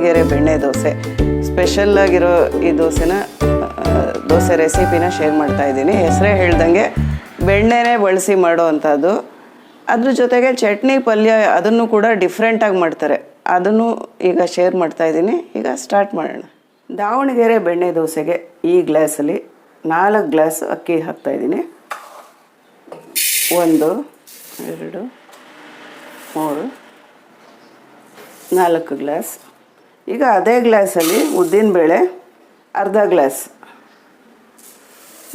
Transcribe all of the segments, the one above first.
ದಾವಣಗೆರೆ ಬೆಣ್ಣೆ ದೋಸೆ. ಸ್ಪೆಷಲ್ ಆಗಿರೋ ಈ ದೋಸೆನ ದೋಸೆ ರೆಸಿಪಿನ ಶೇರ್ ಮಾಡ್ತಾ ಇದ್ದೀನಿ. ಹೆಸರೇ ಹೇಳ್ದಂಗೆ ಬೆಣ್ಣೆನೇ ಬಳಸಿ ಮಾಡೋ ಅಂಥದ್ದು. ಅದ್ರ ಜೊತೆಗೆ ಚಟ್ನಿ, ಪಲ್ಯ ಅದನ್ನು ಕೂಡ ಡಿಫ್ರೆಂಟಾಗಿ ಮಾಡ್ತಾರೆ. ಅದನ್ನು ಈಗ ಶೇರ್ ಮಾಡ್ತಾ ಇದ್ದೀನಿ. ಈಗ ಸ್ಟಾರ್ಟ್ ಮಾಡೋಣ. ದಾವಣಗೆರೆ ಬೆಣ್ಣೆ ದೋಸೆಗೆ ಈ ಗ್ಲಾಸಲ್ಲಿ ನಾಲ್ಕು ಗ್ಲಾಸ್ ಅಕ್ಕಿ ಹಾಕ್ತಾ ಇದ್ದೀನಿ. ಒಂದು, ಎರಡು, ಮೂರು, ನಾಲ್ಕು ಗ್ಲಾಸ್ ಈಗ ಅದೇ ಗ್ಲಾಸಲ್ಲಿ ಉದ್ದಿನಬೇಳೆ ಅರ್ಧ ಗ್ಲಾಸ್.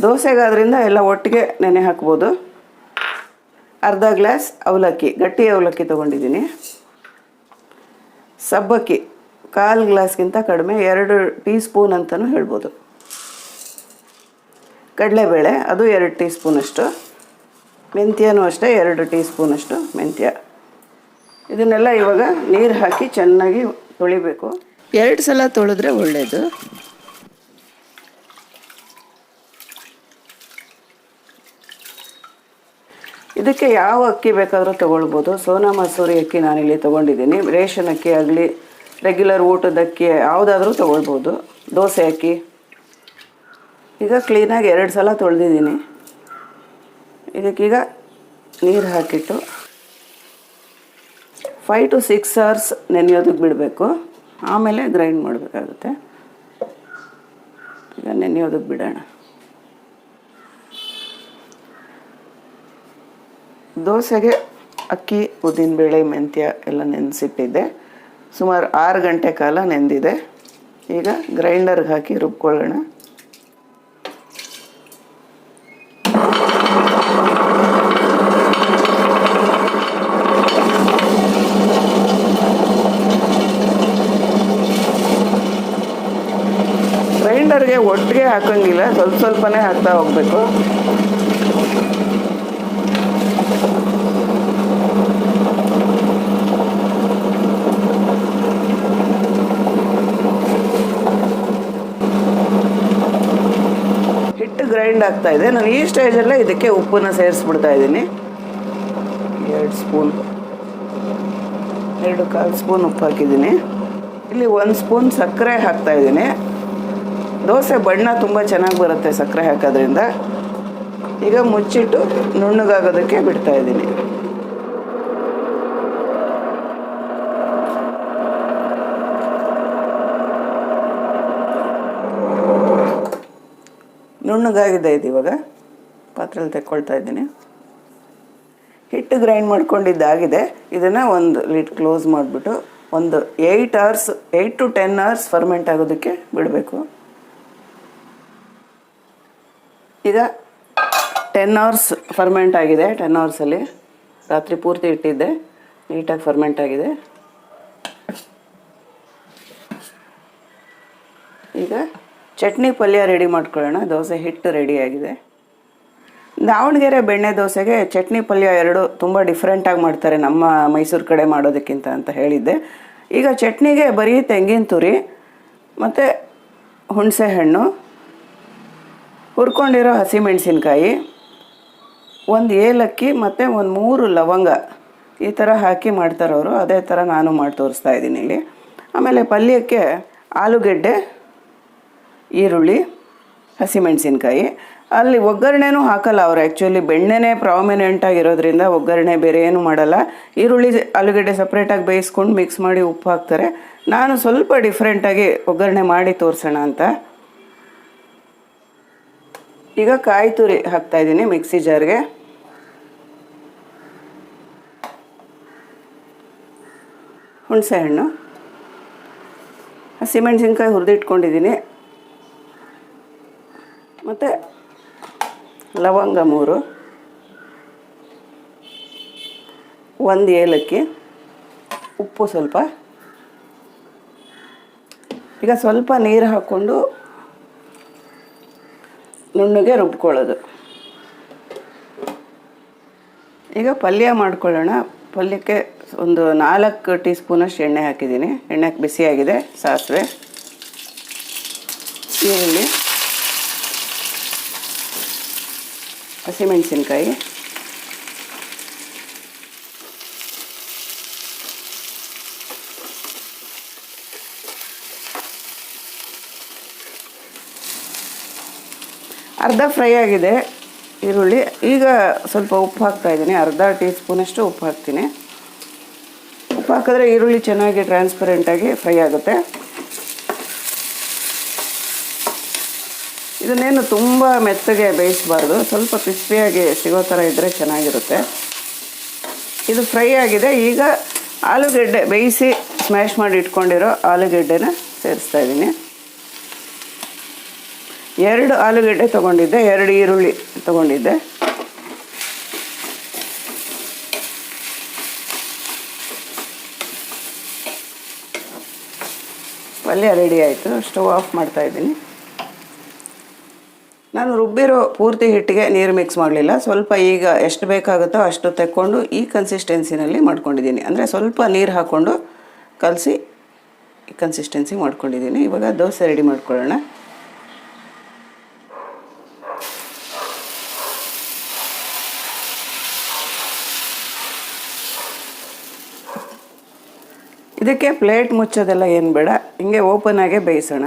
ದೋಸೆಗಾದ್ರಿಂದ ಎಲ್ಲ ಒಟ್ಟಿಗೆ ನೆನೆ ಹಾಕ್ಬೋದು. ಅರ್ಧ ಗ್ಲಾಸ್ ಅವಲಕ್ಕಿ, ಗಟ್ಟಿ ಅವಲಕ್ಕಿ ತೊಗೊಂಡಿದ್ದೀನಿ. ಸಬ್ಬಕ್ಕಿ, ಕಾಲು ಗ್ಲಾಸ್ಗಿಂತ ಕಡಿಮೆ ಎರಡು ಟೀ ಸ್ಪೂನ್ ಅಂತಲೂ ಹೇಳ್ಬೋದು. ಕಡಲೆಬೇಳೆ, ಅದು ಎರಡು ಟೀ ಸ್ಪೂನಷ್ಟು ಮೆಂತ್ಯನೂ ಅಷ್ಟೇ, ಎರಡು ಟೀ ಸ್ಪೂನಷ್ಟು ಮೆಂತ್ಯ. ಇದನ್ನೆಲ್ಲ ಇವಾಗ ನೀರು ಹಾಕಿ ಚೆನ್ನಾಗಿ ತೊಳಿಬೇಕು. ಎರಡು ಸಲ ತೊಳೆದ್ರೆ ಒಳ್ಳೆಯದು ಇದಕ್ಕೆ ಯಾವ ಅಕ್ಕಿ ಬೇಕಾದರೂ ತೊಗೊಳ್ಬೋದು. ಸೋನಾ ಮಸೂರಿ ಅಕ್ಕಿ ನಾನಿಲ್ಲಿ ತೊಗೊಂಡಿದ್ದೀನಿ. ರೇಷನ್ ಅಕ್ಕಿ ಆಗಲಿ ರೆಗ್ಯುಲರ್ ಊಟದ ಅಕ್ಕಿ ಯಾವುದಾದ್ರೂ ತೊಗೊಳ್ಬೋದು. ದೋಸೆ ಅಕ್ಕಿ. ಈಗ ಕ್ಲೀನಾಗಿ ಎರಡು ಸಲ ತೊಳೆದಿದ್ದೀನಿ. ಇದಕ್ಕೀಗ ನೀರು ಹಾಕಿಟ್ಟು ಫೈ ಟು ಸಿಕ್ಸ್ ಅವರ್ಸ್ ನೆನೆಯೋದಕ್ಕೆ ಬಿಡಬೇಕು. ಆಮೇಲೆ ಗ್ರೈಂಡ್ ಮಾಡಬೇಕಾಗುತ್ತೆ. ಈಗ ನೆನೆಯೋದಕ್ಕೆ ಬಿಡೋಣ. ದೋಸೆಗೆ ಅಕ್ಕಿ ಉದ್ದಿನಬೇಳೆ ಮೆಂತ್ಯ ಎಲ್ಲ ನೆನೆಸಿಟ್ಟಿದ್ದೆ. ಸುಮಾರು ಆರು ಗಂಟೆ ಕಾಲ ನೆಂದಿದೆ. ಈಗ ಗ್ರೈಂಡರ್ಗೆ ಹಾಕಿ ರುಬ್ಕೊಳ್ಳೋಣ. ಗ್ರೈಂಡರ್ಗೆ ಒಟ್ಟಿಗೆ ಹಾಕಂಗಿಲ್ಲ, ಸ್ವಲ್ಪ ಸ್ವಲ್ಪನೇ ಹಾಕ್ತಾ ಹೋಗ್ಬೇಕು. ಹಿಟ್ಟು ಗ್ರೈಂಡ್ ಆಗ್ತಾ ಇದೆ. ನಾನು ಈ ಸ್ಟೇಜಲ್ಲೇ ಇದಕ್ಕೆ ಉಪ್ಪನ್ನ ಸೇರಿಸ್ಬಿಡ್ತಾ ಇದ್ದೀನಿ. ಎರಡು ಸ್ಪೂನ್, ಎರಡು ಕಾಲು ಸ್ಪೂನ್ ಉಪ್ಪು ಹಾಕಿದ್ದೀನಿ. ಇಲ್ಲಿ ಒಂದು ಸ್ಪೂನ್ ಸಕ್ಕರೆ ಹಾಕ್ತಾ ಇದ್ದೀನಿ. ದೋಸೆ ಬಣ್ಣ ತುಂಬ ಚೆನ್ನಾಗಿ ಬರುತ್ತೆ ಸಕ್ಕರೆ ಹಾಕೋದ್ರಿಂದ. ಈಗ ಮುಚ್ಚಿಟ್ಟು ನುಣ್ಣಗಾಗೋದಕ್ಕೆ ಬಿಡ್ತಾ ಇದ್ದೀನಿ. ನುಣ್ಣಗಾಗಿದೆ ಇದು ಇವಾಗ. ಪಾತ್ರೆಲಿ ತೆಕ್ಕೊಳ್ತಾ ಇದ್ದೀನಿ. ಹಿಟ್ಟು ಗ್ರೈಂಡ್ ಮಾಡ್ಕೊಂಡಿದ್ದಾಗಿದೆ. ಇದನ್ನು ಒಂದು ಲಿಡ್ ಕ್ಲೋಸ್ ಮಾಡಿಬಿಟ್ಟು ಒಂದು eight hours, eight to ten hours ferment ಆಗೋದಕ್ಕೆ ಬಿಡಬೇಕು. ಈಗ ಟೆನ್ ಅವರ್ಸ್ ಫರ್ಮೆಂಟ್ ಆಗಿದೆ ಟೆನ್ ಅವರ್ಸಲ್ಲಿ ರಾತ್ರಿ ಪೂರ್ತಿ ಇಟ್ಟಿದ್ದೆ, ನೀಟಾಗಿ ಫರ್ಮೆಂಟ್ ಆಗಿದೆ. ಈಗ ಚಟ್ನಿ ಪಲ್ಯ ರೆಡಿ ಮಾಡ್ಕೊಳ್ಳೋಣ, ದೋಸೆ ಹಿಟ್ಟು ರೆಡಿಯಾಗಿದೆ ದಾವಣಗೆರೆ ಬೆಣ್ಣೆ ದೋಸೆಗೆ ಚಟ್ನಿ ಪಲ್ಯ ಎರಡು ತುಂಬ ಡಿಫ್ರೆಂಟಾಗಿ ಮಾಡ್ತಾರೆ ನಮ್ಮ ಮೈಸೂರು ಕಡೆ ಮಾಡೋದಕ್ಕಿಂತ ಅಂತ ಹೇಳಿದ್ದೆ. ಈಗ ಚಟ್ನಿಗೆ ಬರೀ ತೆಂಗಿನ ತುರಿ, ಮತ್ತು ಹುಣಸೆ ಹಣ್ಣು ಹುರ್ಕೊಂಡಿರೋ ಹಸಿಮೆಣಸಿನ್ಕಾಯಿ, ಒಂದು ಏಲಕ್ಕಿ ಮತ್ತು ಒಂದು ಮೂರು ಲವಂಗ ಈ ಥರ ಹಾಕಿ ಮಾಡ್ತಾರವರು. ಅದೇ ಥರ ನಾನು ಮಾಡಿ ತೋರಿಸ್ತಾ ಇದ್ದೀನಿ ಇಲ್ಲಿ. ಆಮೇಲೆ ಪಲ್ಯಕ್ಕೆ ಆಲೂಗೆಡ್ಡೆ, ಈರುಳ್ಳಿ, ಹಸಿಮೆಣಸಿನ್ಕಾಯಿ. ಅಲ್ಲಿ ಒಗ್ಗರಣೆನೂ ಹಾಕಲ್ಲ ಅವರು. ಆ್ಯಕ್ಚುಲಿ ಬೆಣ್ಣೆನೇ ಪ್ರಾಮಿನೆಂಟ್ ಆಗಿರೋದ್ರಿಂದ ಒಗ್ಗರಣೆ ಬೇರೆ ಏನು ಮಾಡಲ್ಲ. ಈರುಳ್ಳಿ, ಆಲೂಗಡ್ಡೆ ಸಪ್ರೇಟಾಗಿ ಬೇಯಿಸ್ಕೊಂಡು ಮಿಕ್ಸ್ ಮಾಡಿ ಉಪ್ಪು ಹಾಕ್ತಾರೆ. ನಾನು ಸ್ವಲ್ಪ ಡಿಫ್ರೆಂಟಾಗಿ ಒಗ್ಗರಣೆ ಮಾಡಿ ತೋರಿಸೋಣ ಅಂತ. ಈಗ ಕಾಯಿ ತುರಿ ಹಾಕ್ತಾ ಇದ್ದೀನಿ ಮಿಕ್ಸಿ ಜಾರ್ಗೆ. ಹುಣಸೆ ಹಣ್ಣು. ಹಸಿಮೆಣಸಿನ್ಕಾಯಿ ಹುರಿದಿಟ್ಕೊಂಡಿದ್ದೀನಿ. ಮತ್ತು ಲವಂಗ ಮೂರು. ಒಂದು ಏಲಕ್ಕಿ. ಉಪ್ಪು ಸ್ವಲ್ಪ. ಈಗ ಸ್ವಲ್ಪ ನೀರು ಹಾಕ್ಕೊಂಡು ನುಣ್ಣಗೆ ರುಬ್ಕೊಳ್ಳೋದು. ಈಗ ಪಲ್ಯ ಮಾಡ್ಕೊಳ್ಳೋಣ. ಪಲ್ಯಕ್ಕೆ ಒಂದು ನಾಲ್ಕು ಟೀ ಸ್ಪೂನಷ್ಟು ಎಣ್ಣೆ ಹಾಕಿದ್ದೀನಿ. ಎಣ್ಣೆ ಬಿಸಿಯಾಗಿದೆ, ಸಾಸಿವೆ. ಈರುಳ್ಳಿ. ಹಸಿಮೆಣಸಿನ್ಕಾಯಿ. ಅರ್ಧ ಫ್ರೈ ಆಗಿದೆ. ಈರುಳ್ಳಿ, ಈಗ ಸ್ವಲ್ಪ ಉಪ್ಪು ಹಾಕ್ತಾ ಇದ್ದೀನಿ. ಅರ್ಧ ಟೀ ಸ್ಪೂನಷ್ಟು ಉಪ್ಪು ಹಾಕ್ತೀನಿ. ಉಪ್ಪು ಹಾಕಿದ್ರೆ ಈರುಳ್ಳಿ ಚೆನ್ನಾಗಿ ಟ್ರಾನ್ಸ್ಪರೆಂಟಾಗಿ ಫ್ರೈ ಆಗುತ್ತೆ. ಇದನ್ನೇನು ತುಂಬ ಮೆತ್ತಗೆ ಬೇಯಿಸಬಾರ್ದು. ಸ್ವಲ್ಪ ಕ್ರಿಸ್ಪಿಯಾಗಿ ಸಿಗೋ ಥರ ಇದ್ದರೆ ಚೆನ್ನಾಗಿರುತ್ತೆ. ಇದು ಫ್ರೈ ಆಗಿದೆ. ಈಗ ಆಲೂಗೆಡ್ಡೆ ಬೇಯಿಸಿ ಸ್ಮ್ಯಾಶ್ ಮಾಡಿ ಇಟ್ಕೊಂಡಿರೋ ಆಲೂಗೆಡ್ಡೆನ ಸೇರಿಸ್ತಾ ಇದ್ದೀನಿ. ಎರಡು ಆಲೂಗಡ್ಡೆ ತೊಗೊಂಡಿದ್ದೆ, ಎರಡು ಈರುಳ್ಳಿ ತೊಗೊಂಡಿದ್ದೆ. ಪಲ್ಯ ರೆಡಿ ಆಯಿತು, ಸ್ಟವ್ ಆಫ್ ಮಾಡ್ತಾ ಇದ್ದೀನಿ. ನಾನು ರುಬ್ಬಿರೋ ಪೂರ್ತಿ ಹಿಟ್ಟಿಗೆ ನೀರು ಮಿಕ್ಸ್ ಮಾಡಲಿಲ್ಲ, ಸ್ವಲ್ಪ ಈಗ ಎಷ್ಟು ಬೇಕಾಗುತ್ತೋ ಅಷ್ಟು ತೆಕ್ಕೊಂಡು ಈ ಕನ್ಸಿಸ್ಟೆನ್ಸಿನಲ್ಲಿ ಮಾಡ್ಕೊಂಡಿದ್ದೀನಿ. ಅಂದರೆ ಸ್ವಲ್ಪ ನೀರು ಹಾಕ್ಕೊಂಡು ಕಲಸಿ ಈ ಕನ್ಸಿಸ್ಟೆನ್ಸಿ ಮಾಡ್ಕೊಂಡಿದ್ದೀನಿ. ಇವಾಗ ದೋಸೆ ರೆಡಿ ಮಾಡ್ಕೊಳ್ಳೋಣ. ಇದಕ್ಕೆ ಪ್ಲೇಟ್ ಮುಚ್ಚೋದೆಲ್ಲ ಏನು ಬೇಡ. ಹಿಂಗೆ ಓಪನ್ ಆಗೇ ಬೇಯಿಸೋಣ.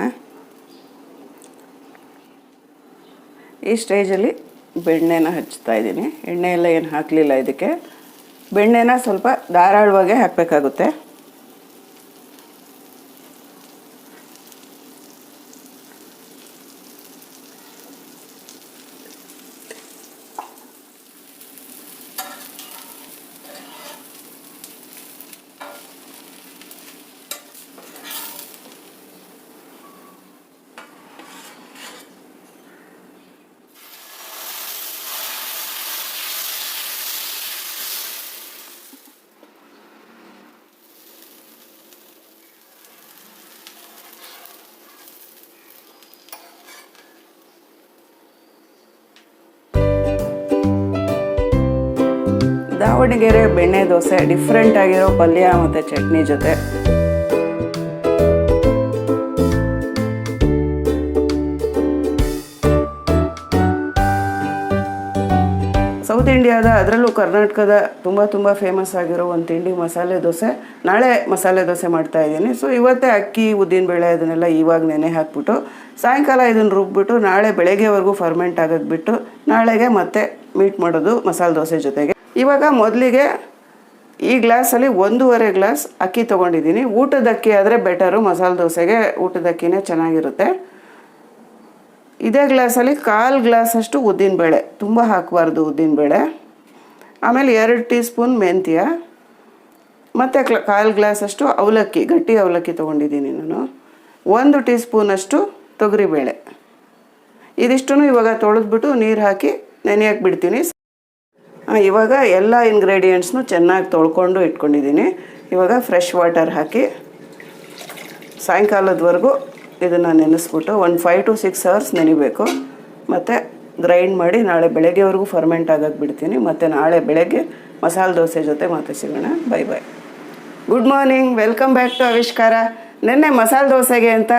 ಈ ಸ್ಟೇಜಲ್ಲಿ ಬೆಣ್ಣೆನ ಹಚ್ತಾ ಇದ್ದೀನಿ. ಎಣ್ಣೆ ಎಲ್ಲ ಏನು ಹಾಕಲಿಲ್ಲ ಇದಕ್ಕೆ. ಬೆಣ್ಣೆನ ಸ್ವಲ್ಪ ಧಾರಾಳವಾಗೇ ಹಾಕಬೇಕಾಗುತ್ತೆ. ದಾವಣಗೆರೆ ಬೆಣ್ಣೆ ದೋಸೆ ಡಿಫ್ರೆಂಟ್ ಆಗಿರೋ ಪಲ್ಯ ಮತ್ತು ಚಟ್ನಿ ಜೊತೆ. ಸೌತ್ ಇಂಡಿಯಾದ ಅದರಲ್ಲೂ ಕರ್ನಾಟಕದ ತುಂಬ ತುಂಬ ಫೇಮಸ್ ಆಗಿರೋ ಒಂದು ತಿಂಡಿ ಮಸಾಲೆ ದೋಸೆ. ನಾಳೆ ಮಸಾಲೆ ದೋಸೆ ಮಾಡ್ತಾ ಇದ್ದೀನಿ. ಸೊ ಇವತ್ತೇ ಅಕ್ಕಿ, ಉದ್ದಿನ ಬೇಳೆ ಅದನ್ನೆಲ್ಲ ಇವಾಗ ನೆನೆ ಹಾಕ್ಬಿಟ್ಟು, ಸಾಯಂಕಾಲ ಇದನ್ನು ರುಬ್ಬಿಟ್ಟು ನಾಳೆ ಬೆಳಗ್ಗೆವರೆಗೂ ಫರ್ಮೆಂಟ್ ಆಗೋದು ಬಿಟ್ಟು, ನಾಳೆಗೆ ಮತ್ತೆ ಮೀಟ್ ಮಾಡೋದು ಮಸಾಲೆ ದೋಸೆ ಜೊತೆಗೆ. ಇವಾಗ ಮೊದಲಿಗೆ ಈ ಗ್ಲಾಸಲ್ಲಿ ಒಂದೂವರೆ ಗ್ಲಾಸ್ ಅಕ್ಕಿ ತೊಗೊಂಡಿದ್ದೀನಿ. ಊಟದ ಅಕ್ಕಿ ಆದರೆ ಬೆಟರು ಮಸಾಲೆ ದೋಸೆಗೆ ಊಟದ ಅಕ್ಕಿನೇ ಚೆನ್ನಾಗಿರುತ್ತೆ. ಇದೇ ಗ್ಲಾಸಲ್ಲಿ ಕಾಲು ಗ್ಲಾಸಷ್ಟು ಉದ್ದಿನಬೇಳೆ, ತುಂಬ ಹಾಕಬಾರ್ದು ಉದ್ದಿನಬೇಳೆ. ಆಮೇಲೆ ಎರಡು ಟೀ ಸ್ಪೂನ್ ಮೆಂತ್ಯ, ಮತ್ತು ಕ್ಲ, ಕಾಲು ಗ್ಲಾಸಷ್ಟು ಅವಲಕ್ಕಿ, ಗಟ್ಟಿ ಅವಲಕ್ಕಿ ತೊಗೊಂಡಿದ್ದೀನಿ ನಾನು. ಒಂದು ಟೀ ಸ್ಪೂನಷ್ಟು ತೊಗರಿಬೇಳೆ. ಇದಿಷ್ಟು ಇವಾಗ ತೊಳೆದ್ಬಿಟ್ಟು ನೀರು ಹಾಕಿ ನೆನೆಯಕ್ಕೆ ಬಿಡ್ತೀನಿ. ಇವಾಗ ಎಲ್ಲ ಇಂಗ್ರೀಡಿಯೆಂಟ್ಸ್ನು ಚೆನ್ನಾಗಿ ತೊಳ್ಕೊಂಡು ಇಟ್ಕೊಂಡಿದ್ದೀನಿ. ಇವಾಗ ಫ್ರೆಶ್ ವಾಟರ್ ಹಾಕಿ ಸಾಯಂಕಾಲದವರೆಗೂ ಇದನ್ನು ನೆನೆಸ್ಬಿಟ್ಟು ಒಂದು ಫೈವ್ ಟು ಸಿಕ್ಸ್ ಅವರ್ಸ್ ನೆನಿಬೇಕು. ಮತ್ತು ಗ್ರೈಂಡ್ ಮಾಡಿ ನಾಳೆ ಬೆಳಗ್ಗೆವರೆಗೂ ಫರ್ಮೆಂಟ್ ಆಗಕ್ಕೆ ಬಿಡ್ತೀನಿ ಮತ್ತು ನಾಳೆ ಬೆಳಗ್ಗೆ ಮಸಾಲೆ ದೋಸೆ ಜೊತೆ ಮತ್ತೆ ಸಿಗೋಣ. Bye bye good morning welcome back to Avishkara ನಿನ್ನೆ ಮಸಾಲೆ ದೋಸೆಗೆ ಅಂತ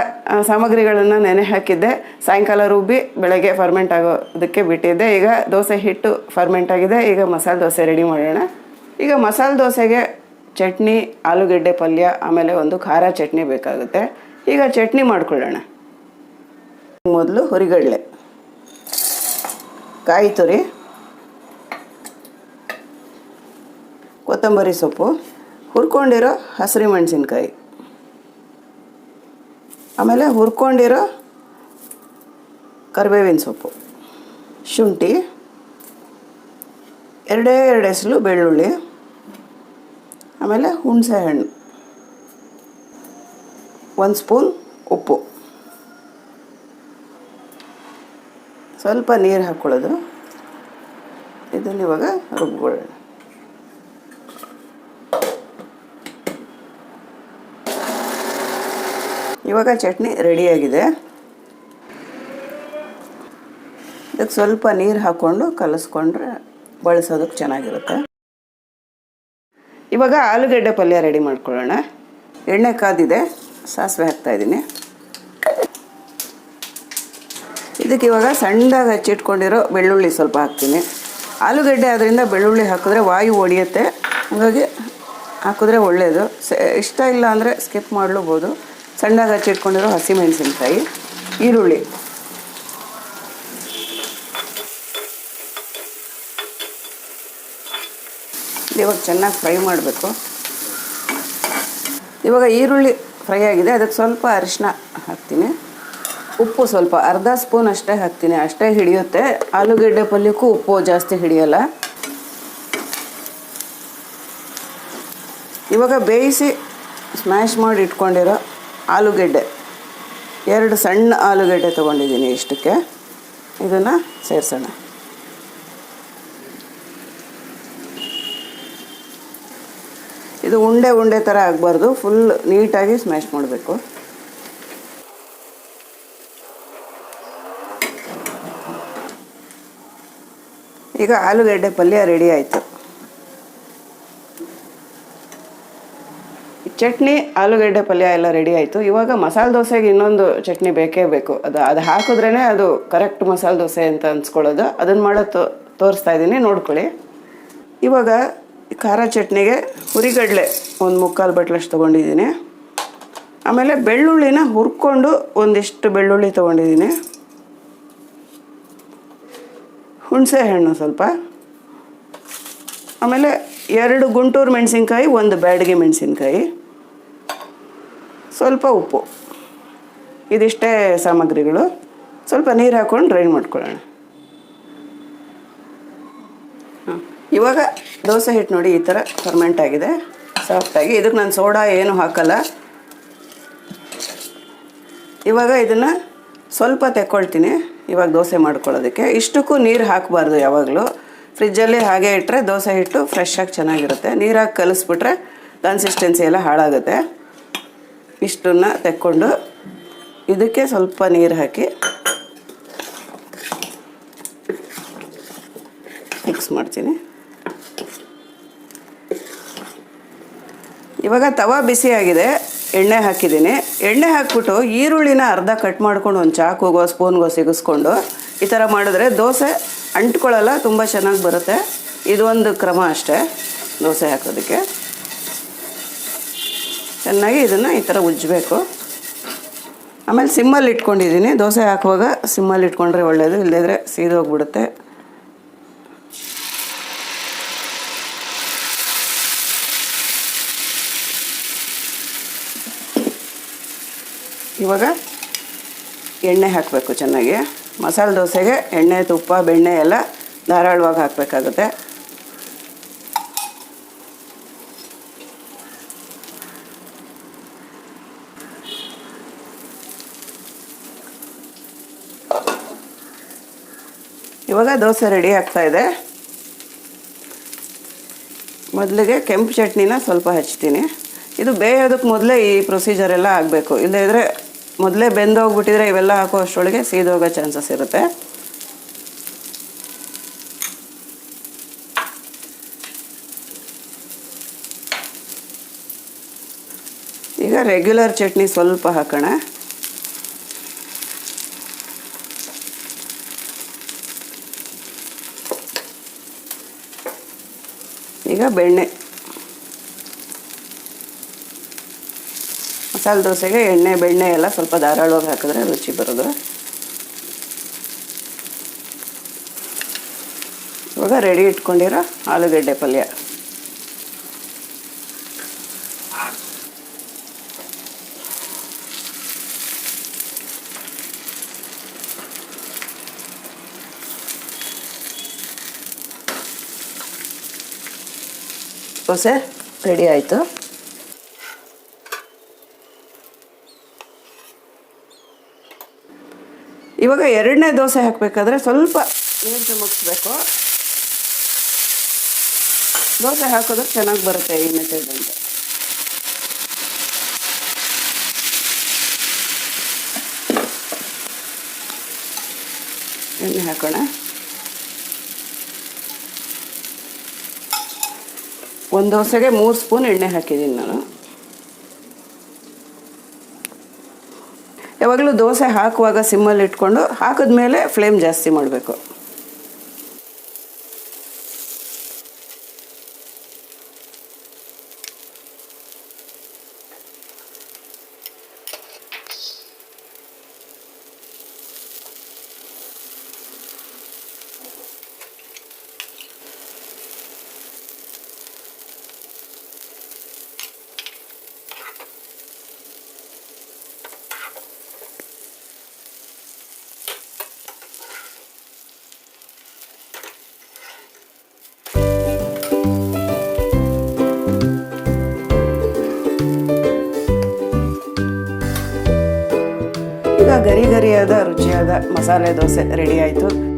ಸಾಮಗ್ರಿಗಳನ್ನು ನೆನೆ ಹಾಕಿದ್ದೆ. ಸಾಯಂಕಾಲ ರುಬ್ಬಿ ಬೆಳಗ್ಗೆ ಫರ್ಮೆಂಟ್ ಆಗೋದಕ್ಕೆ ಬಿಟ್ಟಿದ್ದೆ. ಈಗ ದೋಸೆ ಹಿಟ್ಟು ಫರ್ಮೆಂಟ್ ಆಗಿದೆ. ಈಗ ಮಸಾಲೆ ದೋಸೆ ರೆಡಿ ಮಾಡೋಣ. ಈಗ ಮಸಾಲೆ ದೋಸೆಗೆ ಚಟ್ನಿ, ಆಲೂಗಡ್ಡೆ ಪಲ್ಯ, ಆಮೇಲೆ ಒಂದು ಖಾರ ಚಟ್ನಿ ಬೇಕಾಗುತ್ತೆ. ಈಗ ಚಟ್ನಿ ಮಾಡ್ಕೊಳ್ಳೋಣ. ಮೊದಲು ಹುರಿಗಡಲೆ. ಕಾಯಿ ತುರಿ. ಕೊತ್ತಂಬರಿ ಸೊಪ್ಪು. ಹುರ್ಕೊಂಡಿರೋ ಹಸಿರು ಮೆಣಸಿನ್ಕಾಯಿ. ಆಮೇಲೆ ಹುರ್ಕೊಂಡಿರೋ ಕರಿಬೇವಿನ ಸೊಪ್ಪು, ಶುಂಠಿ, ಎರಡೇ ಎರಡು ಹೆಸಲು ಬೆಳ್ಳುಳ್ಳಿ, ಆಮೇಲೆ ಹುಣಸೆ ಹಣ್ಣು ಒಂದು ಸ್ಪೂನ್ ಉಪ್ಪು. ಸ್ವಲ್ಪ ನೀರು ಹಾಕ್ಕೊಳ್ಳೋದು. ಇದನ್ನು ಇವಾಗ ರುಬ್ಕೊಳ್ಳೋಣ. ಇವಾಗ ಚಟ್ನಿ ರೆಡಿಯಾಗಿದೆ. ಇದಕ್ಕೆ ಸ್ವಲ್ಪ ನೀರು ಹಾಕ್ಕೊಂಡು ಕಲಸ್ಕೊಂಡ್ರೆ ಬಳಸೋದಕ್ಕೆ ಚೆನ್ನಾಗಿರುತ್ತೆ. ಇವಾಗ ಆಲೂಗಡ್ಡೆ ಪಲ್ಯ ರೆಡಿ ಮಾಡ್ಕೊಳ್ಳೋಣ. ಎಣ್ಣೆ ಕಾದಿದೆ, ಸಾಸಿವೆ ಹಾಕ್ತಾಯಿದ್ದೀನಿ ಇದಕ್ಕೆ ಇವಾಗ ಸಣ್ಣದಾಗಿ ಹಚ್ಚಿಟ್ಕೊಂಡಿರೋ ಬೆಳ್ಳುಳ್ಳಿ ಸ್ವಲ್ಪ ಹಾಕ್ತೀನಿ. ಆಲೂಗಡ್ಡೆ ಆದ್ದರಿಂದ ಬೆಳ್ಳುಳ್ಳಿ ಹಾಕಿದ್ರೆ ವಾಯು ಒಡೆಯುತ್ತೆ. ಹಾಗಾಗಿ ಹಾಕಿದ್ರೆ ಒಳ್ಳೆಯದು ಇಷ್ಟ ಇಲ್ಲ ಅಂದರೆ ಸ್ಕಿಪ್ ಮಾಡ್ಲೂಬೋದು. ಸಣ್ಣದಾಗಿ ಹಚ್ಚಿಟ್ಕೊಂಡಿರೋ ಹಸಿಮೆಣಸಿನ್ಕಾಯಿ, ಈರುಳ್ಳಿ. ಇವಾಗ ಚೆನ್ನಾಗಿ ಫ್ರೈ ಮಾಡಬೇಕು. ಇವಾಗ ಈರುಳ್ಳಿ ಫ್ರೈ ಆಗಿದೆ. ಅದಕ್ಕೆ ಸ್ವಲ್ಪ ಅರಿಶಿನ ಹಾಕ್ತೀನಿ. ಉಪ್ಪು ಸ್ವಲ್ಪ, ಅರ್ಧ ಸ್ಪೂನ್ ಅಷ್ಟೇ ಹಾಕ್ತೀನಿ. ಅಷ್ಟೇ ಹಿಡಿಯುತ್ತೆ. ಆಲೂಗಡ್ಡೆ ಪಲ್ಯಕ್ಕೂ ಉಪ್ಪು ಜಾಸ್ತಿ ಹಿಡಿಯಲ್ಲ. ಇವಾಗ ಬೇಯಿಸಿ ಸ್ಮ್ಯಾಶ್ ಮಾಡಿ ಇಟ್ಕೊಂಡಿರೋ ಆಲೂಗೆಡ್ಡೆ. ಎರಡು ಸಣ್ಣ ಆಲೂಗೆಡ್ಡೆ ತೊಗೊಂಡಿದ್ದೀನಿ ಇಷ್ಟಕ್ಕೆ. ಇದನ್ನು ಸೇರಿಸೋಣ. ಇದು ಉಂಡೆ ಉಂಡೆ ಥರ ಆಗಬಾರ್ದು. ಫುಲ್ ನೀಟಾಗಿ ಸ್ಮ್ಯಾಶ್ ಮಾಡಬೇಕು. ಈಗ ಆಲೂಗಡ್ಡೆ ಪಲ್ಯ ರೆಡಿ ಆಯಿತು. ಚಟ್ನಿ, ಆಲೂಗಡ್ಡೆ ಪಲ್ಯ ಎಲ್ಲ ರೆಡಿ ಆಯಿತು. ಇವಾಗ ಮಸಾಲೆ ದೋಸೆಗೆ ಇನ್ನೊಂದು ಚಟ್ನಿ ಬೇಕೇ ಬೇಕು. ಅದು ಅದು ಹಾಕಿದ್ರೇ ಅದು ಕರೆಕ್ಟ್ ಮಸಾಲೆ ದೋಸೆ ಅಂತ ಅನ್ಸ್ಕೊಳ್ಳೋದು. ಅದನ್ನು ಮಾಡೋ ತೋರಿಸ್ತಾ ಇದ್ದೀನಿ ನೋಡ್ಕೊಳ್ಳಿ. ಇವಾಗ ಖಾರ ಚಟ್ನಿಗೆ ಹುರಿಗಡಲೆ ಒಂದು ಮುಕ್ಕಾಲು ಬಟ್ಲಷ್ಟು ತೊಗೊಂಡಿದ್ದೀನಿ. ಆಮೇಲೆ ಬೆಳ್ಳುಳ್ಳಿನ ಹುರ್ಕೊಂಡು ಒಂದಿಷ್ಟು ಬೆಳ್ಳುಳ್ಳಿ ತೊಗೊಂಡಿದ್ದೀನಿ. ಹುಣಸೆ ಹಣ್ಣು ಸ್ವಲ್ಪ. ಆಮೇಲೆ ಎರಡು ಗುಂಟೂರು ಮೆಣಸಿನ್ಕಾಯಿ, ಒಂದು ಬ್ಯಾಡಿಗೆ ಮೆಣಸಿನ್ಕಾಯಿ. ಸ್ವಲ್ಪ ಉಪ್ಪು. ಇದಿಷ್ಟೇ ಸಾಮಗ್ರಿಗಳು. ಸ್ವಲ್ಪ ನೀರು ಹಾಕ್ಕೊಂಡು ಡ್ರೈನ್ ಮಾಡ್ಕೊಳ್ಳೋಣ. ಹಾಂ ಇವಾಗ ದೋಸೆ ಹಿಟ್ಟು ನೋಡಿ ಈ ಥರ ಫರ್ಮೆಂಟ್ ಆಗಿದೆ. ಸಾಫ್ಟಾಗಿ ಇದಕ್ಕೆ ನಾನು ಸೋಡಾ ಏನು ಹಾಕಲ್ಲ. ಇವಾಗ ಇದನ್ನು ಸ್ವಲ್ಪ ತೆಕ್ಕೊಳ್ತೀನಿ. ಇವಾಗ ದೋಸೆ ಮಾಡ್ಕೊಳ್ಳೋದಕ್ಕೆ. ಇಷ್ಟಕ್ಕೂ ನೀರು ಹಾಕಬಾರ್ದು ಯಾವಾಗಲೂ. ಫ್ರಿಜ್ಜಲ್ಲಿ ಹಾಗೆ ಇಟ್ಟರೆ ದೋಸೆ ಹಿಟ್ಟು ಫ್ರೆಶ್ ಆಗಿ ಚೆನ್ನಾಗಿರುತ್ತೆ. ನೀರಾಗಿ ಕಲಿಸ್ಬಿಟ್ರೆ ಕನ್ಸಿಸ್ಟೆನ್ಸಿ ಎಲ್ಲ ಹಾಳಾಗುತ್ತೆ. ಇಷ್ಟನ್ನು ತೆಕ್ಕೊಂಡು ಇದಕ್ಕೆ ಸ್ವಲ್ಪ ನೀರು ಹಾಕಿ ಮಿಕ್ಸ್ ಮಾಡ್ತೀನಿ. ಇವಾಗ ತವಾ ಬಿಸಿಯಾಗಿದೆ ಎಣ್ಣೆ ಹಾಕಿದ್ದೀನಿ. ಎಣ್ಣೆ ಹಾಕ್ಬಿಟ್ಟು ಈರುಳ್ಳಿನ ಅರ್ಧ ಕಟ್ ಮಾಡ್ಕೊಂಡು ಒಂದು ಚಾಕುಗೋ ಸ್ಪೂನ್ಗೋ ಸಿಗಿಸ್ಕೊಂಡು ಈ ಥರ ಮಾಡಿದ್ರೆ ದೋಸೆ ಅಂಟ್ಕೊಳ್ಳಲ್ಲ, ತುಂಬ ಚೆನ್ನಾಗಿ ಬರುತ್ತೆ. ಇದು ಒಂದು ಕ್ರಮ ಅಷ್ಟೇ, ದೋಸೆ ಹಾಕೋದಕ್ಕೆ. ಚೆನ್ನಾಗಿ ಇದನ್ನು ಈ ಥರ ಉಜ್ಜಬೇಕು. ಆಮೇಲೆ ಸಿಮ್ಮಲ್ಲಿ ಇಟ್ಕೊಂಡಿದ್ದೀನಿ. ದೋಸೆ ಹಾಕುವಾಗ ಸಿಮ್ಮಲ್ಲಿ ಇಟ್ಕೊಂಡ್ರೆ ಒಳ್ಳೆಯದು ಇಲ್ಲದಿದ್ರೆ ಸೀದೋಗ್ಬಿಡುತ್ತೆ ಇವಾಗ ಎಣ್ಣೆ ಹಾಕಬೇಕು ಚೆನ್ನಾಗಿ. ಮಸಾಲೆ ದೋಸೆಗೆ ಎಣ್ಣೆ, ತುಪ್ಪ, ಬೆಣ್ಣೆ ಎಲ್ಲ ಧಾರಾಳವಾಗಿ ಹಾಕಬೇಕಾಗುತ್ತೆ. ಇವಾಗ ದೋಸೆ ರೆಡಿ ಆಗ್ತಾ ಇದೆ. ಮೊದಲಿಗೆ ಕೆಂಪು ಚಟ್ನಿನ ಸ್ವಲ್ಪ ಹಚ್ತೀನಿ. ಇದು ಬೇಯೋದಕ್ಕೆ ಮೊದಲೇ ಈ ಪ್ರೊಸೀಜರ್ ಎಲ್ಲ ಆಗಬೇಕು. ಇಲ್ಲದಿದ್ದರೆ ಮೊದಲೇ ಬೆಂದೋಗ್ಬಿಟ್ಟಿದ್ರೆ ಇವೆಲ್ಲ ಹಾಕೋ ಅಷ್ಟರೊಳಗೆ ಸೀದೋಗೋ ಚಾನ್ಸಸ್ ಇರುತ್ತೆ. ಈಗ ರೆಗ್ಯುಲರ್ ಚಟ್ನಿ ಸ್ವಲ್ಪ ಹಾಕೋಣ. ಈಗ ಬೆಣ್ಣೆ. ಮಸಾಲೆ ದೋಸೆಗೆ ಎಣ್ಣೆ, ಬೆಣ್ಣೆ ಎಲ್ಲ ಸ್ವಲ್ಪ ಧಾರಾಳವಾಗಿ ಹಾಕಿದ್ರೆ ರುಚಿ ಬರೋದು. ಇವಾಗ ರೆಡಿ ಇಟ್ಕೊಂಡಿರೋ ಆಲೂಗಡ್ಡೆ ಪಲ್ಯ. ದೋಸೆ ರೆಡಿ ಆಯಿತು. ಇವಾಗ ಎರಡನೇ ದೋಸೆ ಹಾಕಬೇಕಾದ್ರೆ ಸ್ವಲ್ಪ ನೀರು ಚಿಮುಕ್ಸ್ಬೇಕು ದೋಸೆ ಹಾಕಿದ್ರೆ ಚೆನ್ನಾಗಿ ಬರುತ್ತೆ ಈ ಮೆಥಡ್ ಅಂತ ಎಣ್ಣೆ ಹಾಕೋಣ. ಒಂದು ದೋಸೆಗೆ ಮೂರು ಸ್ಪೂನ್ ಎಣ್ಣೆ ಹಾಕಿದ್ದೀನಿ ನಾನು. ಯಾವಾಗಲೂ ದೋಸೆ ಹಾಕುವಾಗ ಸಿಮ್ಮಲ್ಲಿ ಇಟ್ಕೊಂಡು ಹಾಕಿದ್ಮೇಲೆ ಫ್ಲೇಮ್ ಜಾಸ್ತಿ ಮಾಡಬೇಕು. ಗರಿ ರುಚಿಯಾದ ಮಸಾಲೆ ದೋಸೆ ರೆಡಿ ಆಯಿತು.